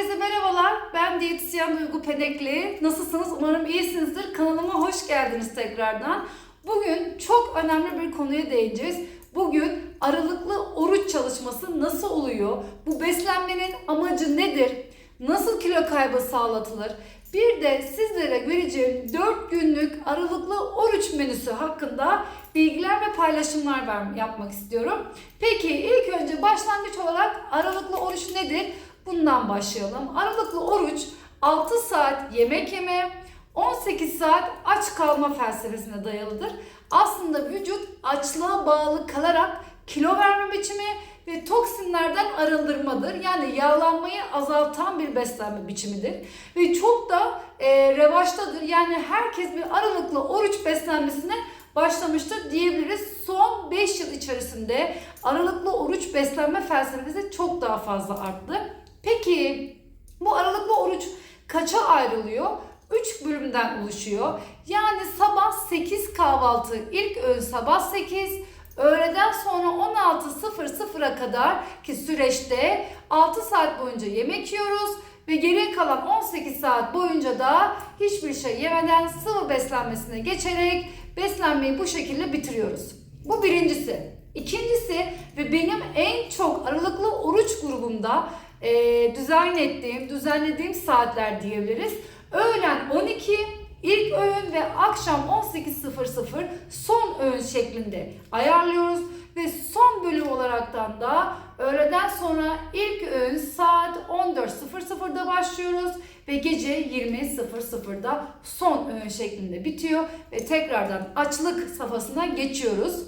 Herkese merhabalar. Ben diyetisyen Duygu Penekli. Nasılsınız? Umarım iyisinizdir. Kanalıma hoş geldiniz tekrardan. Bugün çok önemli bir konuya değineceğiz. Bugün aralıklı oruç çalışması nasıl oluyor? Bu beslenmenin amacı nedir? Nasıl kilo kaybı sağlatılır? Bir de sizlere vereceğim 4 günlük aralıklı oruç menüsü hakkında bilgiler ve paylaşımlar yapmak istiyorum. Peki ilk önce başlangıç olarak aralıklı oruç nedir? Bundan başlayalım. Aralıklı oruç 6 saat yemek yeme, 18 saat aç kalma felsefesine dayalıdır. Aslında vücut açlığa bağlı kalarak kilo verme biçimi ve toksinlerden arındırmadır. Yani yağlanmayı azaltan bir beslenme biçimidir. Ve çok da e, revaçtadır. Yani herkes bir aralıklı oruç beslenmesine başlamıştır diyebiliriz. Son 5 yıl içerisinde aralıklı oruç beslenme felsefesi çok daha fazla arttı. Peki bu aralıklı oruç kaça ayrılıyor? 3 bölümden oluşuyor. Yani sabah 8 kahvaltı, ilk öğün sabah 8, öğleden sonra 16.00'a kadar ki süreçte 6 saat boyunca yemek yiyoruz ve geriye kalan 18 saat boyunca da hiçbir şey yemeden sıvı beslenmesine geçerek beslenmeyi bu şekilde bitiriyoruz. Bu birincisi. İkincisi ve benim en çok aralıklı oruç grubumda e, dizayn ettiğim, düzenlediğim saatler diyebiliriz. Öğlen 12, ilk öğün ve akşam 18.00 son öğün şeklinde ayarlıyoruz. Ve son bölüm olaraktan da öğleden sonra ilk öğün saat 14.00'da başlıyoruz ve gece 20.00'da son öğün şeklinde bitiyor ve tekrardan açlık safhasına geçiyoruz.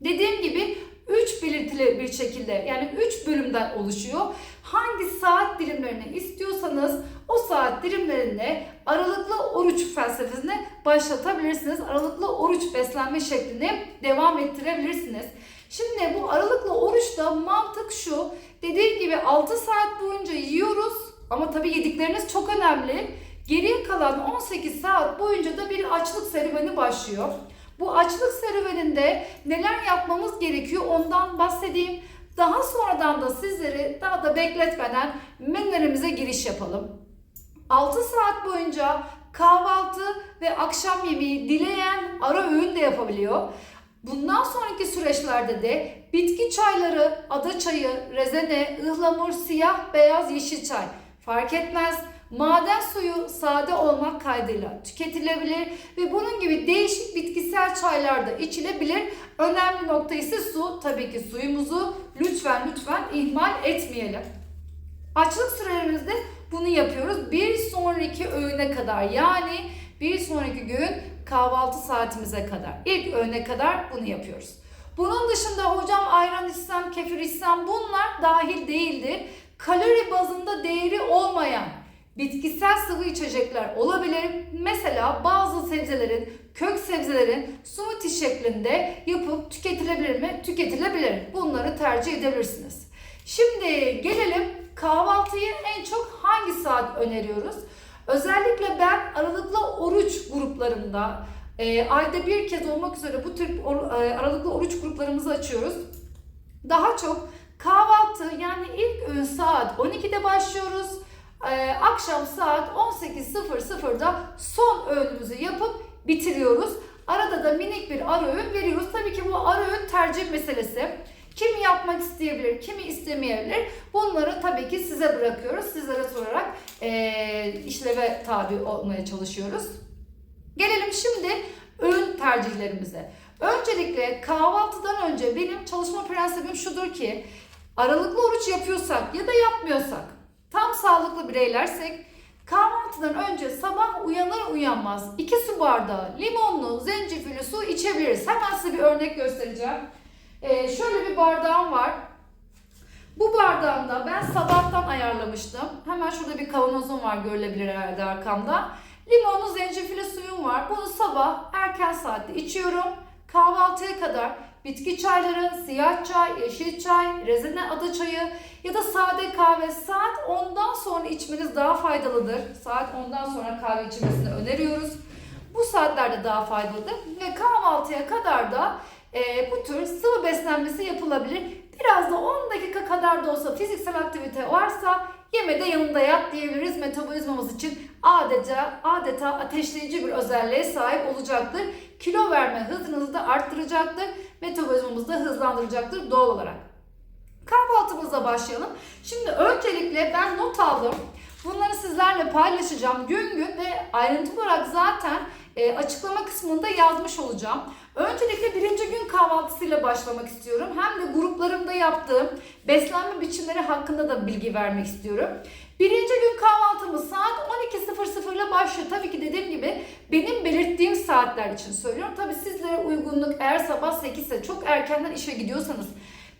Dediğim gibi 3 belirtili bir şekilde yani 3 bölümden oluşuyor. Hangi saat dilimlerini istiyorsanız o saat dilimlerinde aralıklı oruç felsefesine başlatabilirsiniz. Aralıklı oruç beslenme şeklini devam ettirebilirsiniz. Şimdi bu aralıklı oruçta mantık şu. Dediğim gibi 6 saat boyunca yiyoruz ama tabii yedikleriniz çok önemli. Geriye kalan 18 saat boyunca da bir açlık serüveni başlıyor. Bu açlık serüveninde neler yapmamız gerekiyor ondan bahsedeyim. Daha sonradan da sizleri daha da bekletmeden menülerimize giriş yapalım. 6 saat boyunca kahvaltı ve akşam yemeği dileyen ara öğün de yapabiliyor. Bundan sonraki süreçlerde de bitki çayları, ada çayı, rezene, ıhlamur, siyah, beyaz, yeşil çay fark etmez. Maden suyu sade olmak kaydıyla tüketilebilir ve bunun gibi değişik bitkisel çaylar da içilebilir. Önemli nokta ise su. Tabii ki suyumuzu lütfen lütfen ihmal etmeyelim. Açlık sürelerimizde bunu yapıyoruz. Bir sonraki öğüne kadar yani bir sonraki gün kahvaltı saatimize kadar. ilk öğüne kadar bunu yapıyoruz. Bunun dışında hocam ayran içsem, kefir içsem bunlar dahil değildir. Kalori bazında değeri olmayan bitkisel sıvı içecekler olabilir. Mesela bazı sebzelerin, kök sebzelerin smoothie şeklinde yapıp tüketilebilir mi? Tüketilebilir. Bunları tercih edebilirsiniz. Şimdi gelelim kahvaltıyı en çok hangi saat öneriyoruz? Özellikle ben aralıklı oruç gruplarında e, ayda bir kez olmak üzere bu tür or, e, aralıklı oruç gruplarımızı açıyoruz. Daha çok kahvaltı yani ilk öğün saat 12'de başlıyoruz. E, akşam saat 18.00'da son öğünümüzü yapıp bitiriyoruz. Arada da minik bir ara öğün veriyoruz. Tabii ki bu ara öğün tercih meselesi. Kimi yapmak isteyebilir, kimi istemeyebilir. Bunları tabii ki size bırakıyoruz. Sizlere sorarak e, işleve tabi olmaya çalışıyoruz. Gelelim şimdi öğün tercihlerimize. Öncelikle kahvaltıdan önce benim çalışma prensibim şudur ki aralıklı oruç yapıyorsak ya da yapmıyorsak tam sağlıklı bireylersek kahvaltıdan önce sabah uyanır uyanmaz 2 su bardağı limonlu zencefilli su içebiliriz. Hemen size bir örnek göstereceğim. Ee, şöyle bir bardağım var. Bu bardağımda ben sabahtan ayarlamıştım. Hemen şurada bir kavanozum var görülebilir herhalde arkamda. Limonlu zencefilli suyum var. Bunu sabah erken saatte içiyorum. Kahvaltıya kadar bitki çayları, siyah çay, yeşil çay, rezene ada çayı ya da sade kahve saat 10'dan sonra içmeniz daha faydalıdır. Saat 10'dan sonra kahve içmesini öneriyoruz. Bu saatlerde daha faydalıdır. Ve kahvaltıya kadar da e, bu tür sıvı beslenmesi yapılabilir. Biraz da 10 dakika kadar da olsa fiziksel aktivite varsa yeme de yanında yat diyebiliriz. Metabolizmamız için adeta, adeta ateşleyici bir özelliğe sahip olacaktır. Kilo verme hızınızı da arttıracaktır. Metabolizmamızı da hızlandıracaktır doğal olarak. Kahvaltımıza başlayalım. Şimdi öncelikle ben not aldım. Bunları sizlerle paylaşacağım gün gün ve ayrıntılı olarak zaten e, açıklama kısmında yazmış olacağım. Öncelikle birinci gün kahvaltısıyla başlamak istiyorum. Hem de gruplarımda yaptığım beslenme biçimleri hakkında da bilgi vermek istiyorum. Birinci gün kahvaltımız saat 12.00 ile başlıyor. Tabii ki dediğim gibi benim belirttiğim saatler için söylüyorum. Tabii sizlere uygunluk eğer sabah 8 ise çok erkenden işe gidiyorsanız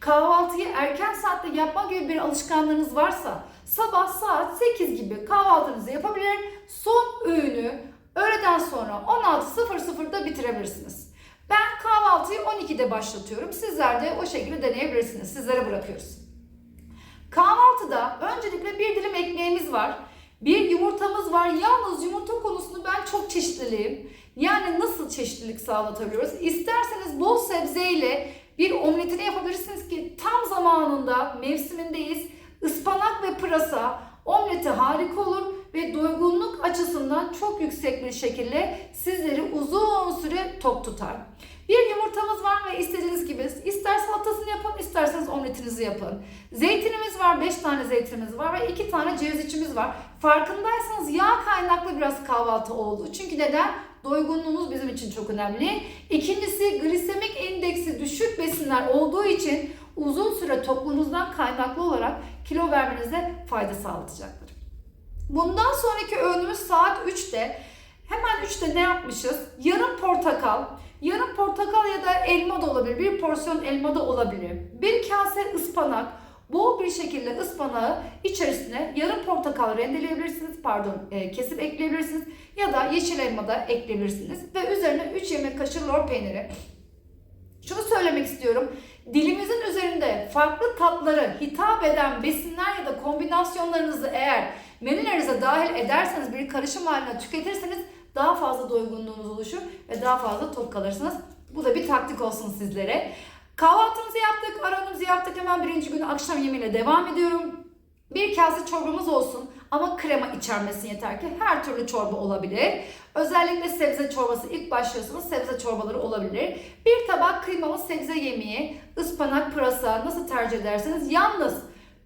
kahvaltıyı erken saatte yapma gibi bir alışkanlığınız varsa sabah saat 8 gibi kahvaltınızı yapabilir. Son öğünü öğleden sonra 16.00'da bitirebilirsiniz. Ben kahvaltıyı 12'de başlatıyorum. Sizler de o şekilde deneyebilirsiniz. Sizlere bırakıyoruz. Kahvaltıda öncelikle bir dilim ekmeğimiz var. Bir yumurtamız var. Yalnız yumurta konusunda ben çok çeşitliyim. Yani nasıl çeşitlilik sağlatabiliyoruz? İsterseniz bol sebzeyle bir omletini yapabilirsiniz ki tam zamanında mevsimindeyiz. Ispanak ve pırasa omleti harika olur ve doygunluk açısından çok yüksek bir şekilde sizleri uzun süre tok tutar. Bir yumurtamız var ve istediğiniz gibi ister salatasını yapın isterseniz omletinizi yapın. Zeytinimiz var 5 tane zeytinimiz var ve 2 tane ceviz içimiz var. Farkındaysanız yağ kaynaklı biraz kahvaltı oldu. Çünkü neden? Doygunluğumuz bizim için çok önemli. İkincisi glisemik indeksi düşük besinler olduğu için uzun süre tokluğunuzdan kaynaklı olarak kilo vermenize fayda sağlatacaktır. Bundan sonraki öğünümüz saat 3'te. Hemen 3'te ne yapmışız? Yarım portakal, yarım portakal ya da elma da olabilir. Bir porsiyon elma da olabilir. Bir kase ıspanak, bol bir şekilde ıspanağı içerisine yarım portakal rendeleyebilirsiniz. Pardon, e, kesip ekleyebilirsiniz. Ya da yeşil elma da ekleyebilirsiniz. Ve üzerine 3 yemek kaşığı lor peyniri. Şunu söylemek istiyorum. Dilimizin üzerinde farklı tatları hitap eden besinler ya da kombinasyonlarınızı eğer menülerinize dahil ederseniz bir karışım haline tüketirseniz daha fazla doygunluğunuz oluşur ve daha fazla tok kalırsınız. Bu da bir taktik olsun sizlere. Kahvaltımızı yaptık, aramızı yaptık. Hemen birinci günü akşam yemeğiyle devam ediyorum. Bir kase çorbamız olsun ama krema içermesin yeter ki. Her türlü çorba olabilir. Özellikle sebze çorbası ilk başlıyorsunuz sebze çorbaları olabilir. Bir tabak kıymalı sebze yemeği, ıspanak, pırasa nasıl tercih ederseniz. Yalnız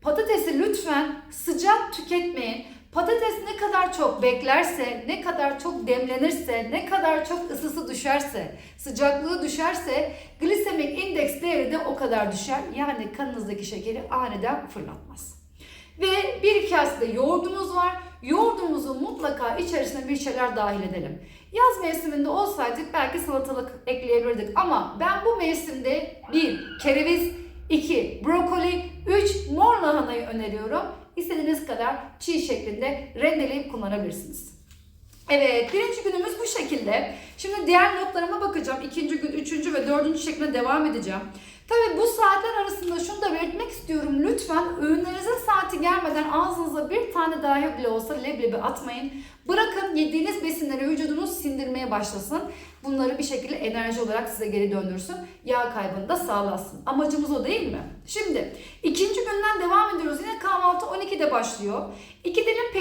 patatesi lütfen sıcak tüketmeyin. Patates ne kadar çok beklerse, ne kadar çok demlenirse, ne kadar çok ısısı düşerse, sıcaklığı düşerse glisemik indeks değeri de o kadar düşer. Yani kanınızdaki şekeri aniden fırlatmaz. Ve bir kase de yoğurdumuz var. Yoğurdumuzu mutlaka içerisine bir şeyler dahil edelim. Yaz mevsiminde olsaydık belki salatalık ekleyebilirdik ama ben bu mevsimde bir kereviz, iki brokoli, üç mor lahanayı öneriyorum. İstediğiniz kadar çiğ şeklinde rendeleyip kullanabilirsiniz. Evet, birinci günümüz bu şekilde. Şimdi diğer notlarıma bakacağım. İkinci gün, üçüncü ve dördüncü şeklinde devam edeceğim. Tabii bu saatler arasında şunu da belirtmek istiyorum. Lütfen öğünlerinizin saati gelmeden ağzınıza bir tane dahi bile olsa leblebi atmayın. Bırakın yediğiniz besinleri vücudunuz sindirmeye başlasın. Bunları bir şekilde enerji olarak size geri döndürsün. Yağ kaybını da sağlasın. Amacımız o değil mi? Şimdi ikinci günden devam ediyoruz. Yine kahvaltı 12'de başlıyor. İki dilim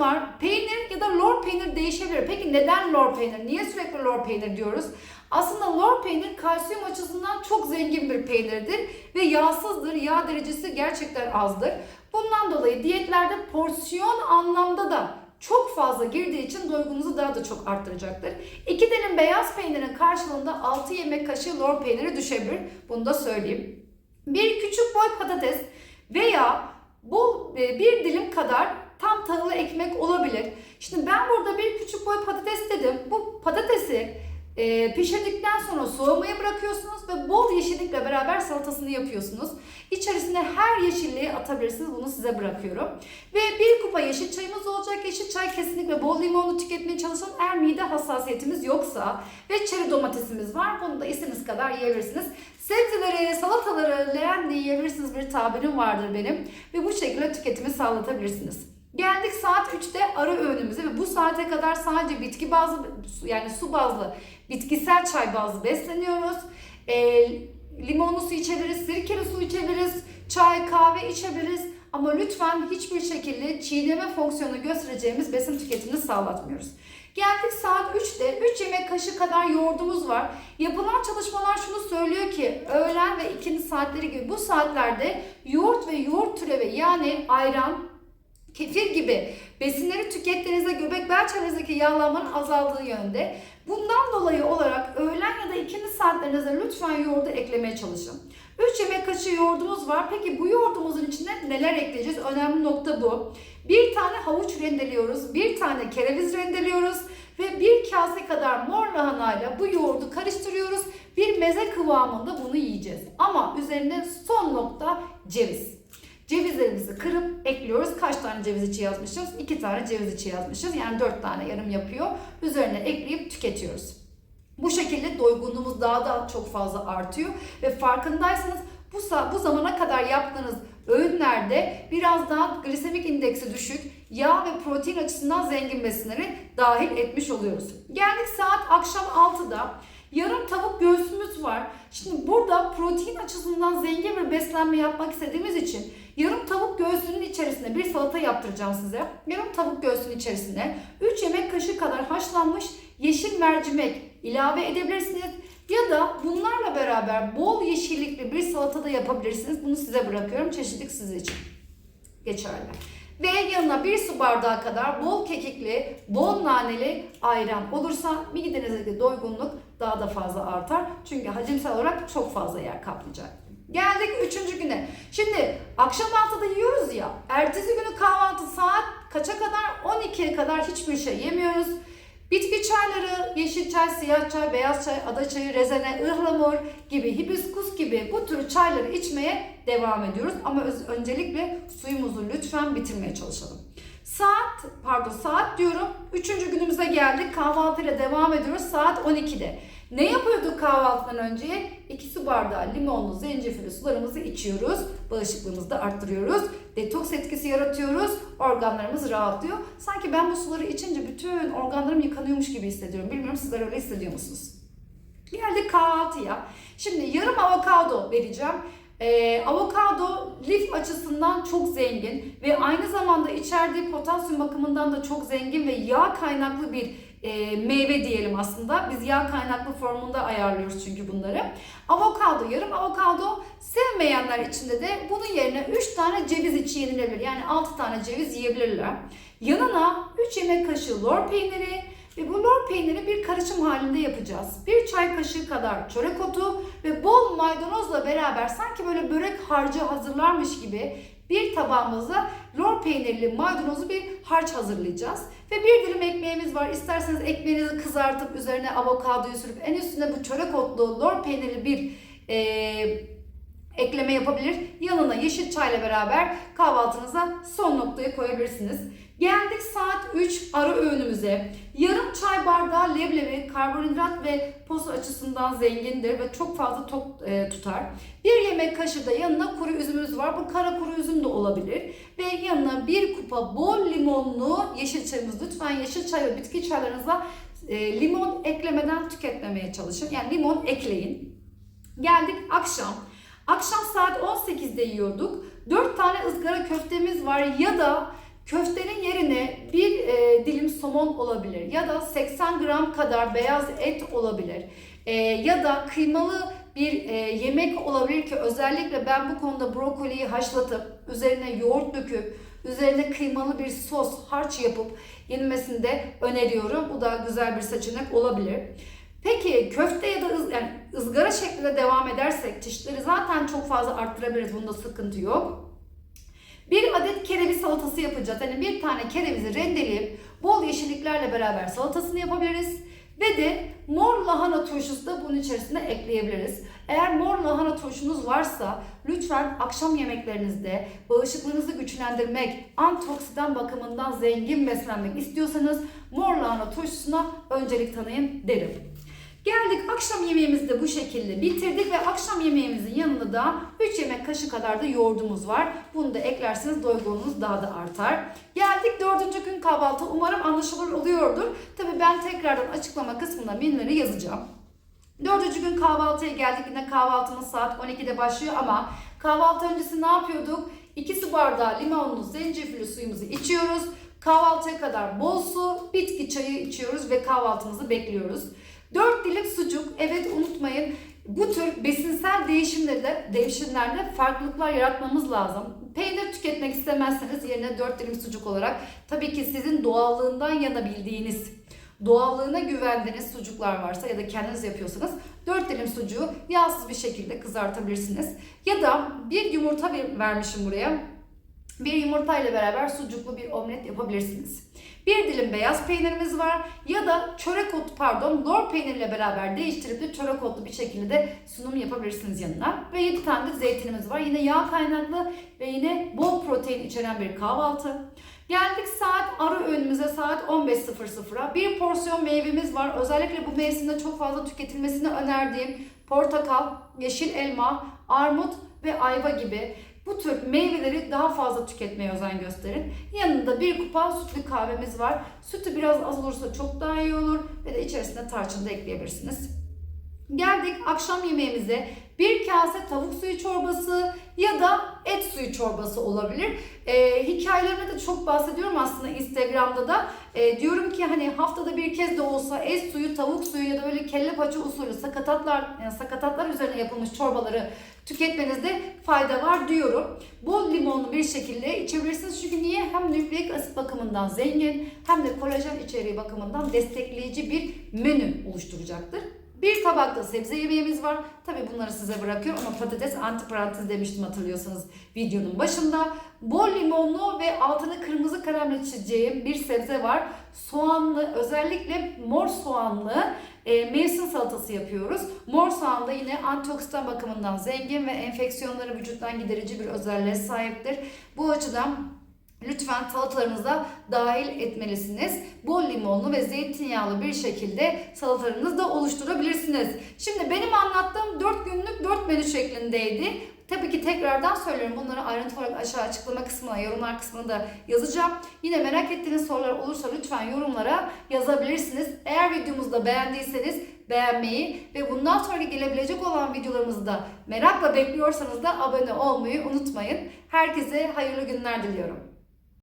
var. Peynir ya da lor peynir değişebilir. Peki neden lor peynir? Niye sürekli lor peynir diyoruz? Aslında lor peynir kalsiyum açısından çok zengin bir peynirdir ve yağsızdır. Yağ derecesi gerçekten azdır. Bundan dolayı diyetlerde porsiyon anlamda da çok fazla girdiği için doygunuzu daha da çok arttıracaktır. İki dilim beyaz peynirin karşılığında 6 yemek kaşığı lor peyniri düşebilir. Bunu da söyleyeyim. Bir küçük boy patates veya bol e, bir dilim kadar tam tahıllı ekmek olabilir. Şimdi ben burada bir küçük boy patates dedim. Bu patatesi e, pişirdikten sonra soğumaya bırakıyorsunuz ve bol yeşillikle beraber salatasını yapıyorsunuz. İçerisine her yeşilliği atabilirsiniz. Bunu size bırakıyorum. Ve bir kupa yeşil çayımız olacak. Yeşil çay kesinlikle bol limonlu tüketmeye çalışın. Eğer mide hassasiyetimiz yoksa ve çeri domatesimiz var. Bunu da istediğiniz kadar yiyebilirsiniz. Sebzeleri, salataları leğen diye yiyebilirsiniz bir tabirim vardır benim. Ve bu şekilde tüketimi sağlatabilirsiniz. Geldik saat 3'te ara öğünümüze ve bu saate kadar sadece bitki bazlı yani su bazlı bitkisel çay bazlı besleniyoruz. E, limonlu su içebiliriz, sirkeli su içebiliriz, çay, kahve içebiliriz. ama lütfen hiçbir şekilde çiğneme fonksiyonu göstereceğimiz besin tüketimini sağlatmıyoruz. Geldik saat 3'te 3 yemek kaşığı kadar yoğurdumuz var. Yapılan çalışmalar şunu söylüyor ki öğlen ve ikindi saatleri gibi bu saatlerde yoğurt ve yoğurt türevi yani ayran, kefir gibi besinleri tükettiğinizde göbek bel çevrenizdeki yağlanmanın azaldığı yönde. Bundan dolayı olarak öğlen ya da ikindi saatlerinize lütfen yoğurdu eklemeye çalışın. 3 yemek kaşığı yoğurdumuz var. Peki bu yoğurdumuzun içine neler ekleyeceğiz? Önemli nokta bu. Bir tane havuç rendeliyoruz, bir tane kereviz rendeliyoruz ve bir kase kadar mor lahanayla bu yoğurdu karıştırıyoruz. Bir meze kıvamında bunu yiyeceğiz. Ama üzerine son nokta ceviz. Cevizlerimizi kırıp ekliyoruz. Kaç tane ceviz içi yazmışız? 2 tane ceviz içi yazmışız. Yani 4 tane yarım yapıyor. Üzerine ekleyip tüketiyoruz. Bu şekilde doygunluğumuz daha da çok fazla artıyor ve farkındaysanız bu, bu zamana kadar yaptığınız öğünlerde biraz daha glisemik indeksi düşük, yağ ve protein açısından zengin besinleri dahil etmiş oluyoruz. Geldik saat akşam 6'da. Yarım tavuk göğsümüz var. Şimdi burada protein açısından zengin bir beslenme yapmak istediğimiz için yarım tavuk göğsünün içerisine bir salata yaptıracağım size. Yarım tavuk göğsünün içerisine 3 yemek kaşığı kadar haşlanmış yeşil mercimek ilave edebilirsiniz. Ya da bunlarla beraber bol yeşillikli bir salata da yapabilirsiniz. Bunu size bırakıyorum. Çeşitlik sizin için geçerli. Ve yanına bir su bardağı kadar bol kekikli, bol naneli ayran olursa midenizdeki doygunluk daha da fazla artar. Çünkü hacimsel olarak çok fazla yer kaplayacak. Geldik üçüncü güne. Şimdi akşam altıda yiyoruz ya. Ertesi günü kahvaltı saat kaça kadar? 12'ye kadar hiçbir şey yemiyoruz. Bitki çayları, yeşil çay, siyah çay, beyaz çay, ada çayı, rezene, ıhlamur gibi, hibiskus gibi bu tür çayları içmeye devam ediyoruz. Ama öncelikle suyumuzu lütfen bitirmeye çalışalım. Saat, pardon saat diyorum. Üçüncü günümüze geldik. Kahvaltıyla devam ediyoruz. Saat 12'de. Ne yapıyorduk kahvaltıdan önce? 2 su bardağı limonlu, zencefilli sularımızı içiyoruz. Bağışıklığımızı da arttırıyoruz. Detoks etkisi yaratıyoruz. Organlarımız rahatlıyor. Sanki ben bu suları içince bütün organlarım yıkanıyormuş gibi hissediyorum. Bilmiyorum sizler öyle hissediyor musunuz? Geldik kahvaltıya. Şimdi yarım avokado vereceğim. Ee, avokado lif açısından çok zengin ve aynı zamanda içerdiği potasyum bakımından da çok zengin ve yağ kaynaklı bir e, meyve diyelim aslında. Biz yağ kaynaklı formunda ayarlıyoruz çünkü bunları. Avokado, yarım avokado sevmeyenler içinde de bunun yerine 3 tane ceviz içi yenilebilir. Yani 6 tane ceviz yiyebilirler. Yanına 3 yemek kaşığı lor peyniri, ve bu lor peyniri bir karışım halinde yapacağız. Bir çay kaşığı kadar çörek otu ve bol maydanozla beraber sanki böyle börek harcı hazırlarmış gibi bir tabağımıza lor peynirli maydanozlu bir harç hazırlayacağız. Ve bir dilim ekmeğimiz var. İsterseniz ekmeğinizi kızartıp üzerine avokadoyu sürüp en üstüne bu çörek otlu lor peynirli bir eee ekleme yapabilir. Yanına yeşil çayla beraber kahvaltınıza son noktayı koyabilirsiniz. Geldik saat 3 ara öğünümüze. Yarım çay bardağı leblebi karbonhidrat ve posu açısından zengindir ve çok fazla tok e, tutar. Bir yemek kaşığı da yanına kuru üzümümüz var. Bu kara kuru üzüm de olabilir. Ve yanına bir kupa bol limonlu yeşil çayımız. Lütfen yeşil çay ve bitki çaylarınıza e, limon eklemeden tüketmemeye çalışın. Yani limon ekleyin. Geldik akşam. Akşam saat 18'de yiyorduk. 4 tane ızgara köftemiz var ya da köftenin yerine bir e, dilim somon olabilir ya da 80 gram kadar beyaz et olabilir. E, ya da kıymalı bir e, yemek olabilir ki özellikle ben bu konuda brokoliyi haşlatıp üzerine yoğurt döküp üzerine kıymalı bir sos harç yapıp yenilmesini de öneriyorum. Bu da güzel bir seçenek olabilir. Peki köfte ya da ız, yani ızgara şeklinde devam edersek çeşitleri zaten çok fazla arttırabiliriz. Bunda sıkıntı yok. Bir adet kereviz salatası yapacağız. Yani bir tane kerevizi rendeleyip bol yeşilliklerle beraber salatasını yapabiliriz. Ve de mor lahana turşusu da bunun içerisine ekleyebiliriz. Eğer mor lahana turşunuz varsa lütfen akşam yemeklerinizde bağışıklığınızı güçlendirmek, antioksidan bakımından zengin beslenmek istiyorsanız mor lahana turşusuna öncelik tanıyın derim. Geldik akşam yemeğimizi de bu şekilde bitirdik ve akşam yemeğimizin yanında da 3 yemek kaşığı kadar da yoğurdumuz var. Bunu da eklerseniz doygunluğunuz daha da artar. Geldik dördüncü gün kahvaltı. Umarım anlaşılır oluyordur. Tabi ben tekrardan açıklama kısmında menüleri yazacağım. Dördüncü gün kahvaltıya geldik. Yine kahvaltımız saat 12'de başlıyor ama kahvaltı öncesi ne yapıyorduk? 2 su bardağı limonlu zencefilli suyumuzu içiyoruz. Kahvaltıya kadar bol su, bitki çayı içiyoruz ve kahvaltımızı bekliyoruz. 4 dilim sucuk. Evet unutmayın bu tür besinsel değişimlerde, değişimlerde farklılıklar yaratmamız lazım. Peynir tüketmek istemezseniz yerine 4 dilim sucuk olarak tabii ki sizin doğallığından yana bildiğiniz, doğallığına güvendiğiniz sucuklar varsa ya da kendiniz yapıyorsanız 4 dilim sucuğu yağsız bir şekilde kızartabilirsiniz. Ya da bir yumurta ver- vermişim buraya. Bir yumurta ile beraber sucuklu bir omlet yapabilirsiniz. Bir dilim beyaz peynirimiz var ya da çörek otu pardon lor peynirle beraber değiştirip de çörek otlu bir şekilde de sunum yapabilirsiniz yanına. Ve 7 tane de zeytinimiz var. Yine yağ kaynaklı ve yine bol protein içeren bir kahvaltı. Geldik saat ara öğünümüze saat 15.00'a. Bir porsiyon meyvemiz var. Özellikle bu mevsimde çok fazla tüketilmesini önerdiğim portakal, yeşil elma, armut ve ayva gibi bu tür meyveleri daha fazla tüketmeye özen gösterin. Yanında bir kupa sütlü kahvemiz var. Sütü biraz az olursa çok daha iyi olur ve de içerisine tarçın da ekleyebilirsiniz. Geldik akşam yemeğimize. Bir kase tavuk suyu çorbası ya da et suyu çorbası olabilir. Ee, hikayelerimde de çok bahsediyorum aslında Instagram'da da. Ee, diyorum ki hani haftada bir kez de olsa et suyu, tavuk suyu ya da böyle kelle paça usulü sakatatlar, yani sakatatlar üzerine yapılmış çorbaları tüketmenizde fayda var diyorum. Bol limonlu bir şekilde içebilirsiniz. Çünkü niye? Hem nükleik asit bakımından zengin hem de kolajen içeriği bakımından destekleyici bir menü oluşturacaktır. Bir tabakta sebze yemeğimiz var. Tabi bunları size bırakıyorum ama patates antiparantez demiştim hatırlıyorsanız videonun başında. Bol limonlu ve altını kırmızı karamel çizeceğim bir sebze var. Soğanlı özellikle mor soğanlı e, mevsim salatası yapıyoruz. Mor soğan da yine antioksidan bakımından zengin ve enfeksiyonları vücuttan giderici bir özelliğe sahiptir. Bu açıdan Lütfen salatalarınıza dahil etmelisiniz. Bol limonlu ve zeytinyağlı bir şekilde salatalarınızı da oluşturabilirsiniz. Şimdi benim anlattığım 4 günlük 4 menü şeklindeydi. Tabii ki tekrardan söylüyorum bunları ayrıntılı olarak aşağı açıklama kısmına, yorumlar kısmına da yazacağım. Yine merak ettiğiniz sorular olursa lütfen yorumlara yazabilirsiniz. Eğer videomuzu da beğendiyseniz beğenmeyi ve bundan sonra gelebilecek olan videolarımızı da merakla bekliyorsanız da abone olmayı unutmayın. Herkese hayırlı günler diliyorum.